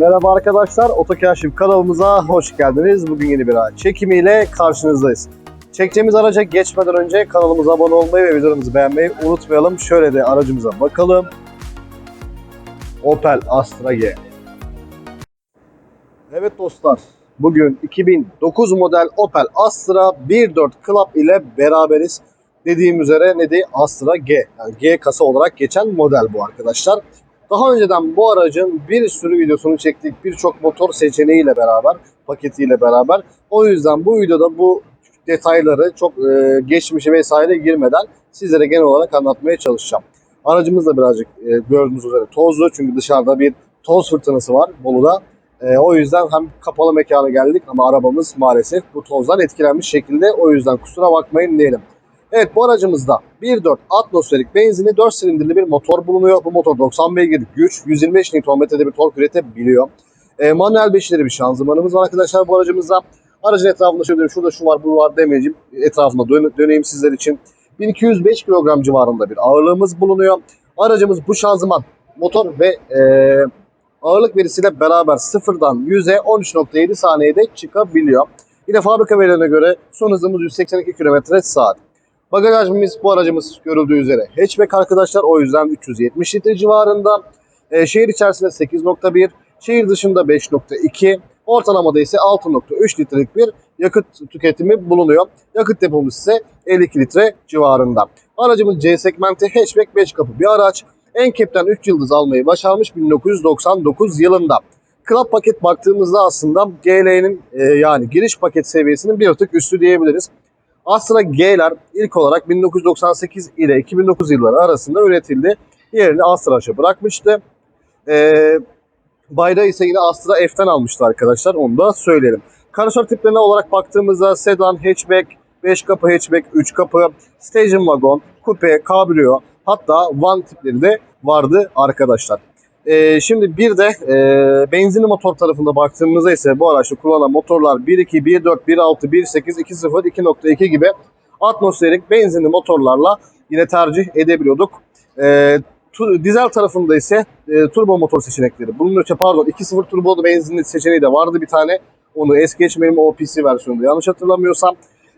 Merhaba arkadaşlar, Otokaşif kanalımıza hoş geldiniz. Bugün yeni bir çekimiyle karşınızdayız. Çekeceğimiz araca geçmeden önce kanalımıza abone olmayı ve videolarımızı beğenmeyi unutmayalım. Şöyle de aracımıza bakalım. Opel Astra G. Evet dostlar, bugün 2009 model Opel Astra 1.4 Club ile beraberiz. Dediğim üzere ne de Astra G. Yani G kasa olarak geçen model bu arkadaşlar. Daha önceden bu aracın bir sürü videosunu çektik. Birçok motor seçeneğiyle beraber, paketiyle beraber. O yüzden bu videoda bu detayları çok e, geçmişe vesaire girmeden sizlere genel olarak anlatmaya çalışacağım. Aracımız da birazcık e, gördüğünüz üzere tozlu. Çünkü dışarıda bir toz fırtınası var Bolu'da. E, o yüzden hem kapalı mekana geldik ama arabamız maalesef bu tozdan etkilenmiş şekilde. O yüzden kusura bakmayın diyelim. Evet bu aracımızda 1.4 atmosferik benzinli 4 silindirli bir motor bulunuyor. Bu motor 90 beygir güç, 125 Nm'de bir tork üretebiliyor. E, manuel beşleri bir şanzımanımız var arkadaşlar bu aracımızda. Aracın etrafında şöyle şurada şu var bu var demeyeceğim. Etrafında dön döneyim sizler için. 1205 kilogram civarında bir ağırlığımız bulunuyor. Aracımız bu şanzıman, motor ve e, ağırlık verisiyle beraber sıfırdan 100'e 13.7 saniyede çıkabiliyor. Yine fabrika verilerine göre son hızımız 182 km saat. Bagaj hacmimiz bu aracımız görüldüğü üzere hatchback arkadaşlar. O yüzden 370 litre civarında. Ee, şehir içerisinde 8.1, şehir dışında 5.2, ortalamada ise 6.3 litrelik bir yakıt tüketimi bulunuyor. Yakıt depomuz ise 52 litre civarında. Aracımız C segmenti hatchback 5 kapı bir araç. Enkep'ten 3 yıldız almayı başarmış 1999 yılında. Club paket baktığımızda aslında GL'nin e, yani giriş paket seviyesinin bir tık üstü diyebiliriz. Astra G'ler ilk olarak 1998 ile 2009 yılları arasında üretildi. Yerini Astra H'a bırakmıştı. Ee, bayrağı ise yine Astra F'ten almıştı arkadaşlar. Onu da söyleyelim. Karasör tiplerine olarak baktığımızda sedan, hatchback, 5 kapı hatchback, 3 kapı, station wagon, coupe, cabrio hatta van tipleri de vardı arkadaşlar. Ee, şimdi bir de e, benzinli motor tarafında baktığımızda ise bu araçta kullanılan motorlar 1.2, 1.4, 1.6, 1.8, 2.0, 2.2 gibi atmosferik benzinli motorlarla yine tercih edebiliyorduk. Ee, tu- dizel tarafında ise e, turbo motor seçenekleri. Bunun öte pardon 2.0 turbo benzinli seçeneği de vardı bir tane. Onu es geçmeyelim o PC versiyonunda yanlış hatırlamıyorsam.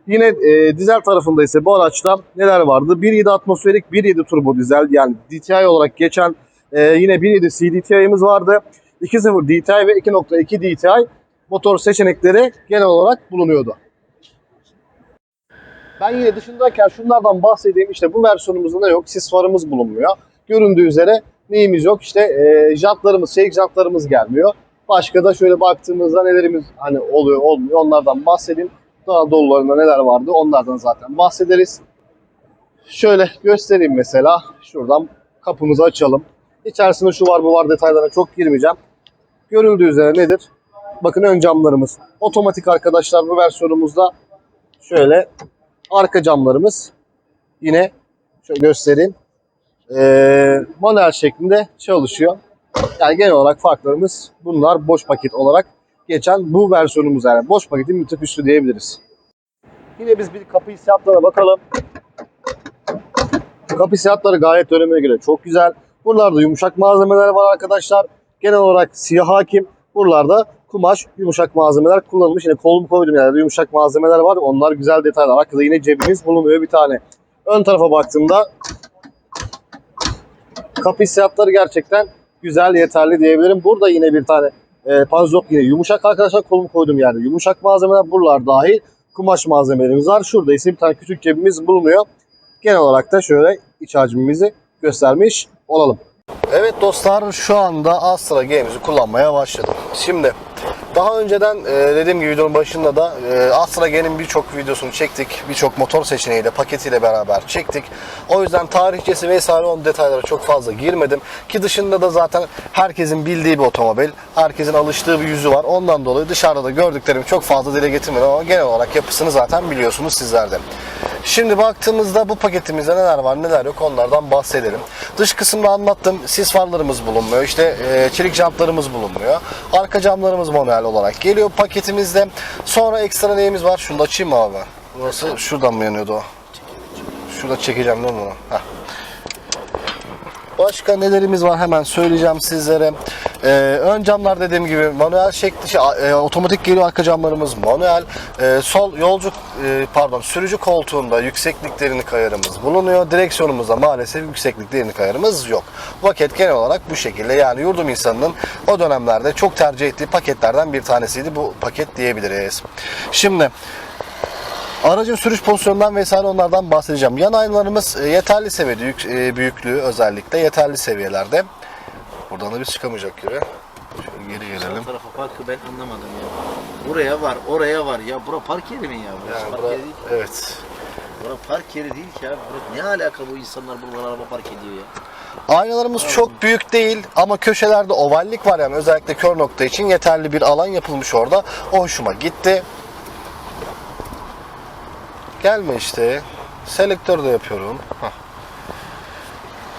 Yine e, dizel tarafında ise bu araçta neler vardı? 1.7 atmosferik, 1.7 turbo dizel yani DTI olarak geçen ee, yine 1.7 CDTI'miz vardı. 2.0 DTI ve 2.2 DTI motor seçenekleri genel olarak bulunuyordu. Ben yine dışındayken şunlardan bahsedeyim. İşte bu versiyonumuzda ne yok? Sis farımız bulunmuyor. Göründüğü üzere neyimiz yok? İşte e, jantlarımız, shake jantlarımız gelmiyor. Başka da şöyle baktığımızda nelerimiz hani oluyor olmuyor onlardan bahsedeyim. Daha dolularında neler vardı onlardan zaten bahsederiz. Şöyle göstereyim mesela. Şuradan kapımızı açalım. İçerisinde şu var bu var detaylarına çok girmeyeceğim. Görüldüğü üzere nedir? Bakın ön camlarımız. Otomatik arkadaşlar bu versiyonumuzda şöyle arka camlarımız yine şöyle göstereyim. Ee, manuel şeklinde çalışıyor. Yani genel olarak farklarımız bunlar boş paket olarak geçen bu versiyonumuz yani boş paketin bir tık üstü diyebiliriz. Yine biz bir kapı hissiyatlarına bakalım. Kapı hissiyatları gayet dönemine göre çok güzel. Buralarda yumuşak malzemeler var arkadaşlar. Genel olarak siyah hakim. Buralarda kumaş, yumuşak malzemeler kullanılmış. Yine kolum koydum yerlerde yumuşak malzemeler var. Onlar güzel detaylar. Arkada yine cebimiz bulunuyor bir tane. Ön tarafa baktığımda kapı hissiyatları gerçekten güzel, yeterli diyebilirim. Burada yine bir tane e, panzok yine yumuşak arkadaşlar. Kolum koydum yerde yumuşak malzemeler. Buralar dahil kumaş malzemelerimiz var. Şurada ise bir tane küçük cebimiz bulunuyor. Genel olarak da şöyle iç hacmimizi göstermiş olalım. Evet dostlar şu anda Astra G'mizi kullanmaya başladım. Şimdi daha önceden e, dediğim gibi videonun başında da e, Astra G'nin birçok videosunu çektik. Birçok motor seçeneğiyle, paketiyle beraber çektik. O yüzden tarihçesi vesaire on detaylara çok fazla girmedim. Ki dışında da zaten herkesin bildiği bir otomobil. Herkesin alıştığı bir yüzü var. Ondan dolayı dışarıda da gördüklerimi çok fazla dile getirmedim ama genel olarak yapısını zaten biliyorsunuz sizler de. Şimdi baktığımızda bu paketimizde neler var neler yok onlardan bahsedelim. Dış kısımda anlattım. Sis farlarımız bulunmuyor. İşte e, çelik jantlarımız bulunmuyor. Arka camlarımız manuel olarak geliyor paketimizde. Sonra ekstra neyimiz var? Şunu da açayım mı abi? Burası şuradan mı yanıyordu o? Şurada çekeceğim değil mi bunu? Heh. Başka nelerimiz var hemen söyleyeceğim sizlere. Ee, ön camlar dediğim gibi manuel şekli, şey, e, otomatik geliyor arka camlarımız manuel. Ee, sol yolcu e, pardon sürücü koltuğunda yükseklik derinlik ayarımız bulunuyor. Direksiyonumuzda maalesef yükseklik derinlik ayarımız yok. Paket genel olarak bu şekilde. Yani yurdum insanının o dönemlerde çok tercih ettiği paketlerden bir tanesiydi bu paket diyebiliriz. Şimdi Aracın sürüş pozisyonundan vesaire onlardan bahsedeceğim. Yan aynalarımız e, yeterli seviyede, yük- e, büyüklüğü özellikle yeterli seviyelerde. Buradan da biz çıkamayacak gibi. Şöyle geri Sağ gelelim. tarafa parkı ben anlamadım ya. Buraya var, oraya var. Ya bura park yeri mi ya? Burası Yani park bura, yeri değil. evet. Bura park yeri değil ki abi. Bura ne alaka bu insanlar buralara araba park ediyor ya? Aynalarımız çok büyük değil ama köşelerde ovallik var yani özellikle kör nokta için yeterli bir alan yapılmış orada. O hoşuma gitti. Gelme işte. Selektör de yapıyorum. Hah.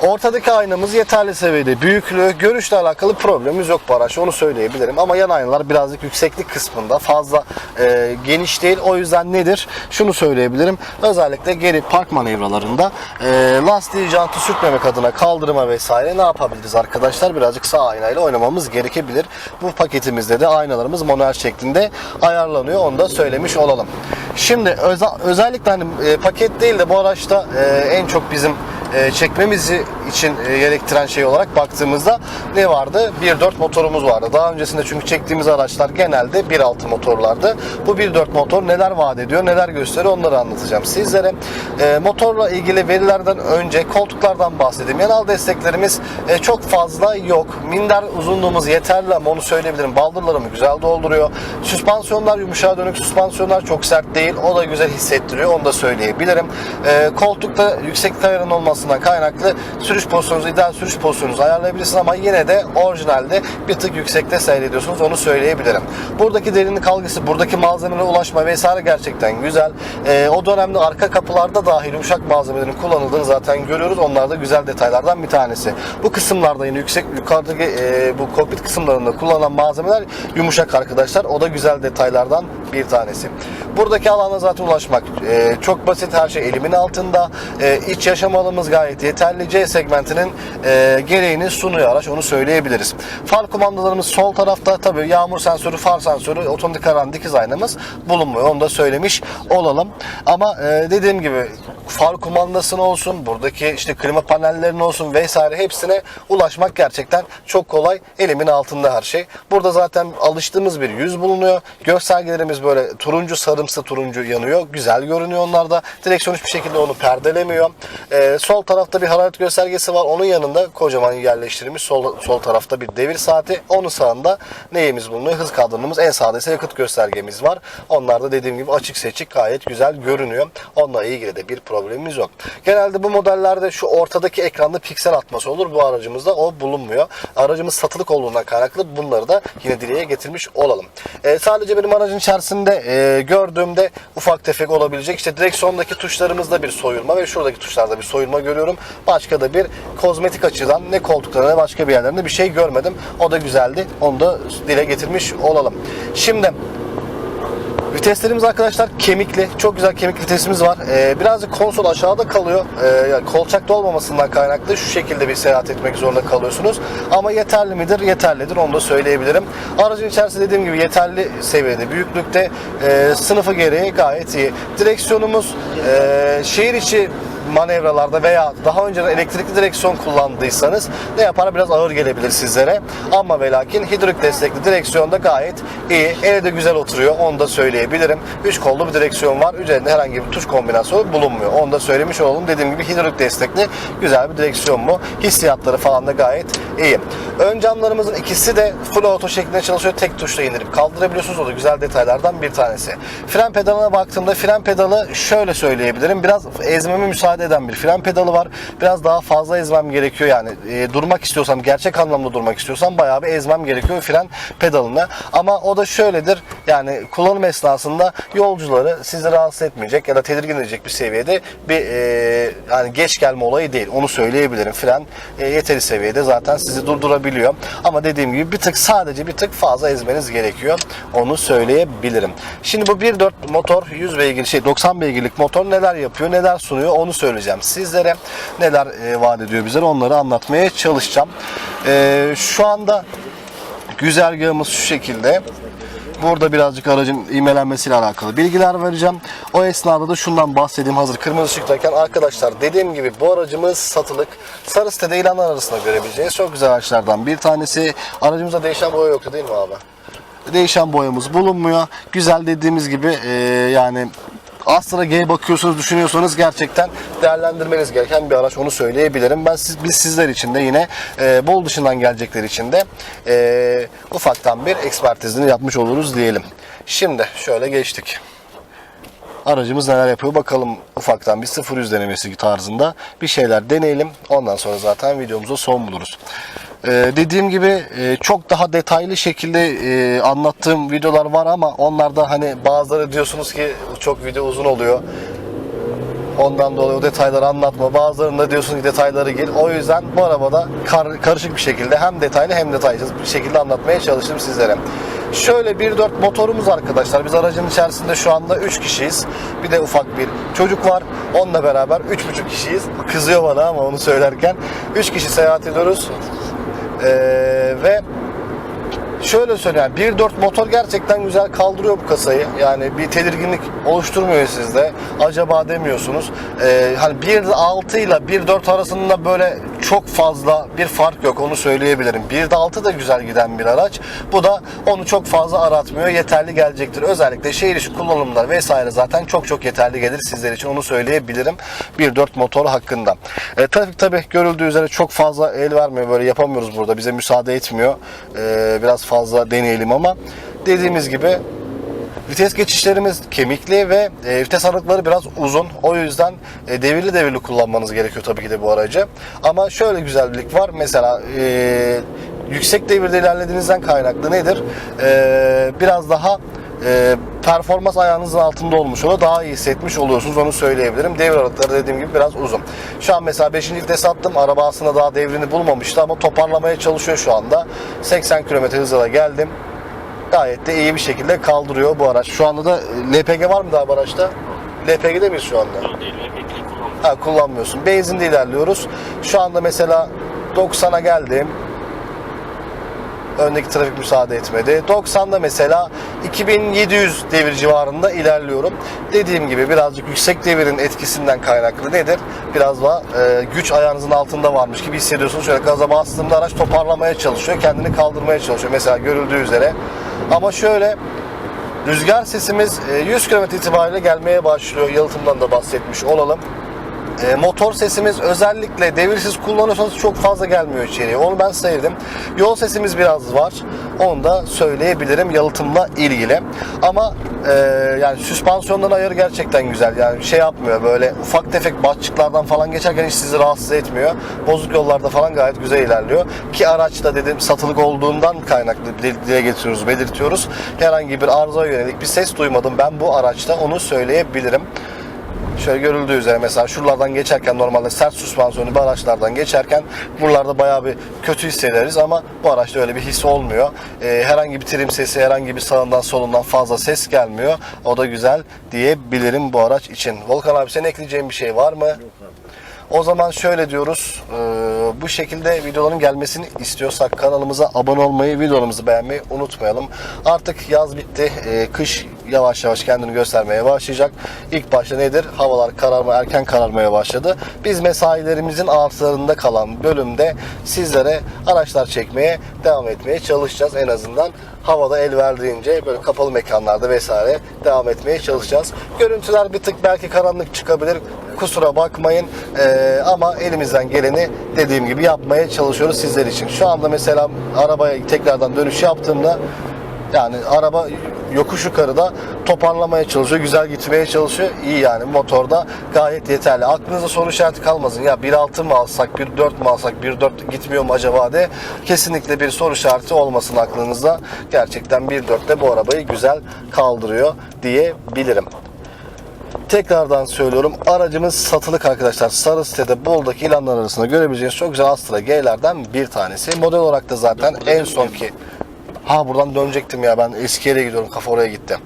Ortadaki aynamız yeterli seviyede. Büyüklüğü, görüşle alakalı problemimiz yok bu onu söyleyebilirim. Ama yan aynalar birazcık yükseklik kısmında fazla e, geniş değil. O yüzden nedir? Şunu söyleyebilirim. Özellikle geri park manevralarında e, lastiği jantı sürtmemek adına kaldırıma vesaire ne yapabiliriz arkadaşlar? Birazcık sağ aynayla oynamamız gerekebilir. Bu paketimizde de aynalarımız manuel şeklinde ayarlanıyor. Onu da söylemiş olalım. Şimdi özel- özellikle hani e, paket değil de bu araçta e, en çok bizim e, çekmemizi için e, gerektiren şey olarak baktığımızda ne vardı? 1.4 motorumuz vardı. Daha öncesinde çünkü çektiğimiz araçlar genelde 1.6 motorlardı. Bu 1.4 motor neler vaat ediyor, neler gösteriyor onları anlatacağım sizlere. E, motorla ilgili verilerden önce koltuklardan bahsedeyim. Yanal desteklerimiz e, çok fazla yok. Minder uzunluğumuz yeterli ama onu söyleyebilirim. Baldırlarımı güzel dolduruyor. Süspansiyonlar yumuşağa dönük süspansiyonlar çok sert değil. O da güzel hissettiriyor. Onu da söyleyebilirim. E, koltukta yükseklik ayarının olmasından kaynaklı sürüş pozisyonunuzu, ideal sürüş pozisyonunuzu ayarlayabilirsiniz ama yine de orijinalde bir tık yüksekte seyrediyorsunuz. Onu söyleyebilirim. Buradaki derinlik algısı, buradaki malzemelere ulaşma vesaire gerçekten güzel. E, o dönemde arka kapılarda dahil yumuşak malzemelerin kullanıldığını zaten görüyoruz. Onlar da güzel detaylardan bir tanesi. Bu kısımlarda yine yüksek yukarıdaki e, bu kokpit kısımlarında kullanılan malzemeler yumuşak arkadaşlar. O da güzel detaylardan bir tanesi. Buradaki alana zaten ulaşmak e, çok basit. Her şey elimin altında. E, iç yaşam alanımız gayet yeterli. C segmentinin e, gereğini sunuyor araç. Onu söyleyebiliriz. Far kumandalarımız sol tarafta. Tabii yağmur sensörü, far sensörü, otomatik karan dikiz aynamız bulunmuyor. Onu da söylemiş olalım. Ama e, dediğim gibi far kumandasını olsun, buradaki işte klima panellerinin olsun vesaire hepsine ulaşmak gerçekten çok kolay. Elimin altında her şey. Burada zaten alıştığımız bir yüz bulunuyor. Göstergelerimiz böyle turuncu sarımsı turuncu yanıyor. Güzel görünüyor onlarda. Direksiyon hiçbir şekilde onu perdelemiyor. Ee, sol tarafta bir hararet göstergesi var. Onun yanında kocaman yerleştirilmiş sol, sol tarafta bir devir saati. Onun sağında neyimiz bulunuyor? Hız kaldırımımız. En sağda ise yakıt göstergemiz var. Onlar da dediğim gibi açık seçik gayet güzel görünüyor. Onunla ilgili de bir problemimiz yok. Genelde bu modellerde şu ortadaki ekranda piksel atması olur. Bu aracımızda o bulunmuyor. Aracımız satılık olduğundan kaynaklı bunları da yine dileğe getirmiş olalım. Ee, sadece benim aracın içerisinde e, gördüğümde ufak tefek olabilecek işte direksiyondaki tuşlarımızda bir soyulma ve şuradaki tuşlarda bir soyulma görüyorum. Başka da bir kozmetik açıdan ne koltuklarında ne başka bir yerlerinde bir şey görmedim. O da güzeldi. Onu da dile getirmiş olalım. Şimdi Viteslerimiz arkadaşlar kemikli. Çok güzel kemik vitesimiz var. Ee, birazcık konsol aşağıda kalıyor. Ee, yani kolçakta olmamasından kaynaklı şu şekilde bir seyahat etmek zorunda kalıyorsunuz. Ama yeterli midir? Yeterlidir. Onu da söyleyebilirim. Aracın içerisinde dediğim gibi yeterli seviyede, büyüklükte e, sınıfı gereği gayet iyi. Direksiyonumuz e, şehir içi manevralarda veya daha önce elektrikli direksiyon kullandıysanız ne yapar biraz ağır gelebilir sizlere. Ama ve lakin hidrolik destekli direksiyonda gayet iyi. Ele de güzel oturuyor. Onu da söyleyebilirim. 3 kollu bir direksiyon var. Üzerinde herhangi bir tuş kombinasyonu bulunmuyor. Onu da söylemiş olalım. Dediğim gibi hidrolik destekli güzel bir direksiyon bu. Hissiyatları falan da gayet iyi. Ön camlarımızın ikisi de full auto şeklinde çalışıyor. Tek tuşla indirip kaldırabiliyorsunuz. O da güzel detaylardan bir tanesi. Fren pedalına baktığımda fren pedalı şöyle söyleyebilirim. Biraz ezmeme müsaade eden bir fren pedalı var. Biraz daha fazla ezmem gerekiyor yani. E, durmak istiyorsam, gerçek anlamda durmak istiyorsam bayağı bir ezmem gerekiyor fren pedalını. Ama o da şöyledir. Yani kullanım esnasında yolcuları sizi rahatsız etmeyecek ya da tedirgin edecek bir seviyede bir e, yani geç gelme olayı değil. Onu söyleyebilirim. Fren e, yeteri seviyede zaten sizi durdurabiliyor. Ama dediğim gibi bir tık sadece bir tık fazla ezmeniz gerekiyor. Onu söyleyebilirim. Şimdi bu 1.4 motor 100 beygir şey 90 beygirlik motor neler yapıyor, neler sunuyor onu söyleyeceğim sizlere. Neler e, vaat ediyor bize onları anlatmaya çalışacağım. E, şu anda Güzergahımız şu şekilde. Burada birazcık aracın imelenmesiyle alakalı bilgiler vereceğim. O esnada da şundan bahsedeyim hazır kırmızı ışıktayken. Arkadaşlar dediğim gibi bu aracımız satılık. Sarı sitede ilanlar arasında görebileceğiniz çok güzel araçlardan bir tanesi. Aracımızda değişen boya yoktu değil mi abi? Değişen boyamız bulunmuyor. Güzel dediğimiz gibi e, yani Astra G bakıyorsunuz düşünüyorsanız gerçekten değerlendirmeniz gereken bir araç onu söyleyebilirim. Ben siz, biz sizler için de yine e, bol dışından gelecekler için de e, ufaktan bir ekspertizini yapmış oluruz diyelim. Şimdi şöyle geçtik. Aracımız neler yapıyor bakalım ufaktan bir sıfır yüz denemesi tarzında bir şeyler deneyelim. Ondan sonra zaten videomuza son buluruz. Ee, dediğim gibi e, çok daha detaylı şekilde e, anlattığım videolar var ama onlarda hani bazıları diyorsunuz ki çok video uzun oluyor. Ondan dolayı o detayları anlatma. Bazılarında diyorsun ki detayları gir. O yüzden bu arabada kar- karışık bir şekilde hem detaylı hem detaysız bir şekilde anlatmaya çalıştım sizlere. Şöyle 1.4 motorumuz arkadaşlar. Biz aracın içerisinde şu anda 3 kişiyiz. Bir de ufak bir çocuk var. Onunla beraber 3,5 kişiyiz. Kızıyor bana ama onu söylerken. 3 kişi seyahat ediyoruz. Ee, ve Şöyle söyleyeyim yani 1.4 motor gerçekten güzel kaldırıyor bu kasayı. Yani bir tedirginlik oluşturmuyor sizde. Acaba demiyorsunuz. Ee, hani 1.6 ile 1.4 arasında böyle çok fazla bir fark yok onu söyleyebilirim. 1.6 da güzel giden bir araç. Bu da onu çok fazla aratmıyor. Yeterli gelecektir. Özellikle şehir içi kullanımlar vesaire zaten çok çok yeterli gelir sizler için onu söyleyebilirim. 1.4 motor hakkında. E, trafik tabi görüldüğü üzere çok fazla el vermiyor. Böyle yapamıyoruz burada. Bize müsaade etmiyor. E, biraz fazla deneyelim ama dediğimiz gibi Vites geçişlerimiz kemikli ve e, vites aralıkları biraz uzun. O yüzden e, devirli devirli kullanmanız gerekiyor tabii ki de bu aracı. Ama şöyle güzellik var. Mesela e, yüksek devirde ilerlediğinizden kaynaklı nedir? E, biraz daha e, performans ayağınızın altında olmuş oluyor. Daha iyi hissetmiş oluyorsunuz onu söyleyebilirim. Devir aralıkları dediğim gibi biraz uzun. Şu an mesela 5. vites attım. Araba aslında daha devrini bulmamıştı ama toparlamaya çalışıyor şu anda. 80 km hızla geldim gayet de iyi bir şekilde kaldırıyor bu araç. Şu anda da e, LPG var mı daha bu araçta? LPG'de miyiz şu anda? Değil ve bekleyin kullanmıyor. Ha kullanmıyorsun. Benzinde ilerliyoruz. Şu anda mesela 90'a geldim. Öndeki trafik müsaade etmedi. 90'da mesela 2700 devir civarında ilerliyorum. Dediğim gibi birazcık yüksek devirin etkisinden kaynaklı nedir? Biraz da e, güç ayağınızın altında varmış gibi hissediyorsunuz. Şöyle gaza bastığımda araç toparlamaya çalışıyor. Kendini kaldırmaya çalışıyor. Mesela görüldüğü üzere. Ama şöyle rüzgar sesimiz e, 100 km itibariyle gelmeye başlıyor. Yalıtımdan da bahsetmiş olalım. E, motor sesimiz özellikle devirsiz kullanıyorsanız çok fazla gelmiyor içeriye. Onu ben sayırdım. Yol sesimiz biraz var. Onu da söyleyebilirim yalıtımla ilgili. Ama e, yani süspansiyondan ayarı gerçekten güzel. Yani şey yapmıyor böyle ufak tefek batçıklardan falan geçerken hiç sizi rahatsız etmiyor. Bozuk yollarda falan gayet güzel ilerliyor. Ki araçta dedim satılık olduğundan kaynaklı dile getiriyoruz, belirtiyoruz. Herhangi bir arıza yönelik bir ses duymadım ben bu araçta onu söyleyebilirim. Şöyle görüldüğü üzere mesela şuralardan geçerken normalde sert süspansiyonlu bir araçlardan geçerken buralarda bayağı bir kötü hissederiz ama bu araçta öyle bir his olmuyor. Ee, herhangi bir trim sesi, herhangi bir sağından solundan fazla ses gelmiyor. O da güzel diyebilirim bu araç için. Volkan abi senin ekleyeceğin bir şey var mı? O zaman şöyle diyoruz. e, bu şekilde videoların gelmesini istiyorsak kanalımıza abone olmayı, videolarımızı beğenmeyi unutmayalım. Artık yaz bitti. e, kış yavaş yavaş kendini göstermeye başlayacak. İlk başta nedir? Havalar kararma, erken kararmaya başladı. Biz mesailerimizin artılarında kalan bölümde sizlere araçlar çekmeye devam etmeye çalışacağız. En azından havada el verdiğince böyle kapalı mekanlarda vesaire devam etmeye çalışacağız. Görüntüler bir tık belki karanlık çıkabilir. Kusura bakmayın Ee, ama elimizden geleni dediğim gibi yapmaya çalışıyoruz sizler için. Şu anda mesela arabaya tekrardan dönüş yaptığımda yani araba yokuş yukarıda toparlamaya çalışıyor, güzel gitmeye çalışıyor. İyi yani motorda gayet yeterli. Aklınızda soru işareti kalmasın. Ya 1.6 mı alsak, 1.4 mü alsak, 1.4 gitmiyor mu acaba de kesinlikle bir soru işareti olmasın aklınızda. Gerçekten 1.4'te bu arabayı güzel kaldırıyor diyebilirim. Tekrardan söylüyorum aracımız satılık arkadaşlar. Sarı sitede Bol'daki ilanlar arasında görebileceğiniz çok güzel Astra G'lerden bir tanesi. Model olarak da zaten en son ki Ha buradan dönecektim ya ben eski yere gidiyorum kafa oraya gitti.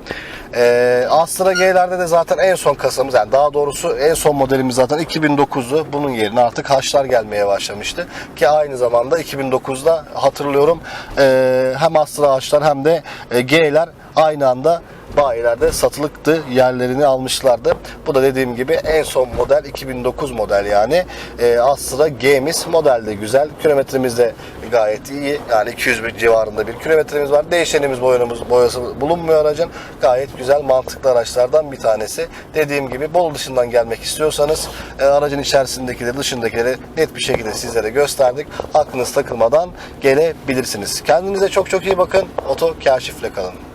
Ee, Astra G'lerde de zaten en son kasamız yani daha doğrusu en son modelimiz zaten 2009'du. Bunun yerine artık H'lar gelmeye başlamıştı. Ki aynı zamanda 2009'da hatırlıyorum ee, hem Astra H'lar hem de e, G'ler aynı anda bayilerde satılıktı. Yerlerini almışlardı. Bu da dediğim gibi en son model 2009 model yani. Ee, Astra G'miz model de güzel. Kilometremiz de gayet iyi. Yani 200 bin civarında bir kilometremiz var. Değişenimiz boyamız, boyası bulunmuyor aracın. Gayet güzel mantıklı araçlardan bir tanesi. Dediğim gibi Bolu dışından gelmek istiyorsanız e, aracın içerisindekileri dışındakileri net bir şekilde sizlere gösterdik. Aklınız takılmadan gelebilirsiniz. Kendinize çok çok iyi bakın. Oto Kaşif'le kalın.